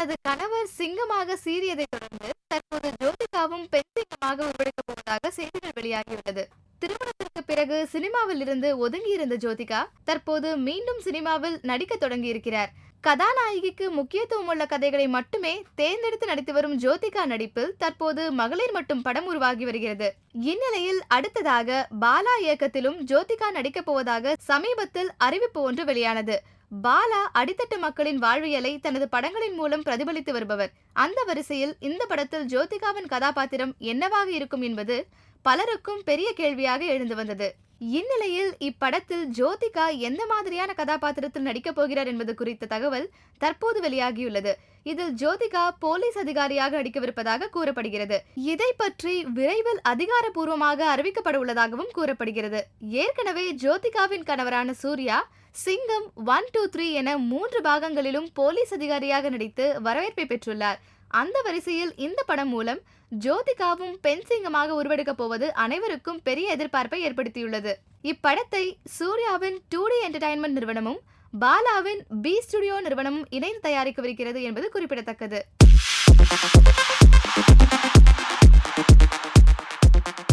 தனது கணவர் சிங்கமாக சீறியதை தொடர்ந்து தற்போது ஜோதிகாவும் பெண் சிங்கமாக உருவெடுக்கப் போவதாக செய்திகள் வெளியாகியுள்ளது. திருமணத்திற்கு பிறகு சினிமாவில் இருந்து ஒதுங்கியிருந்த ஜோதிகா தற்போது மீண்டும் சினிமாவில் நடிக்க தொடங்கியிருக்கிறார். கதாநாயகிக்கு முக்கியத்துவம் உள்ள கதைகளை மட்டுமே தேர்ந்தெடுத்து நடித்து வரும் ஜோதிகா நடிப்பில் தற்போது மகளிர் மட்டும் படம் உருவாகி வருகிறது. இந்நிலையில் அடுத்ததாக பாலா இயக்கத்திலும் ஜோதிகா நடிக்கப் போவதாக சமீபத்தில் அறிவிப்பு ஒன்று வெளியானது. பாலா அடித்தட்டு மக்களின் வாழ்வியலை தனது படங்களின் மூலம் பிரதிபலித்து வருபவர். அந்த வரிசையில் இந்த படத்தில் ஜோதிகாவின் கதாபாத்திரம் என்னவாக இருக்கும் என்பது பலருக்கும் பெரிய கேள்வியாக எழுந்து வந்தது. இந்நிலையில் இப்படத்தில் ஜோதிகா எந்த மாதிரியான கதாபாத்திரத்தில் நடிக்கப் போகிறார் என்பது குறித்த தகவல் தற்போது வெளியாகியுள்ளது. இதில் ஜோதிகா போலீஸ் அதிகாரியாக நடிக்கவிருப்பதாக கூறப்படுகிறது. இதை பற்றி விரைவில் அதிகாரப்பூர்வமாக அறிவிக்கப்பட உள்ளதாகவும் கூறப்படுகிறது. ஏற்கனவே ஜோதிகாவின் கணவரான சூர்யா சிங்கம் ஒன் டூ த்ரீ என மூன்று பாகங்களிலும் போலீஸ் அதிகாரியாக நடித்து வரவேற்பை பெற்றுள்ளார். அந்த வரிசையில் இந்த படம் மூலம் ஜோதிகாவும் பெண் சிங்கமாக உருவெடுக்கப் போவது அனைவருக்கும் பெரிய எதிர்பார்ப்பை ஏற்படுத்தியுள்ளது. இப்படத்தை சூர்யாவின் டூ டி என்டர்டைன்மெண்ட் நிறுவனமும் பாலாவின் பி ஸ்டுடியோ நிறுவனம் இணைந்து தயாரிக்கவிருக்கிறது என்பது குறிப்பிடத்தக்கது.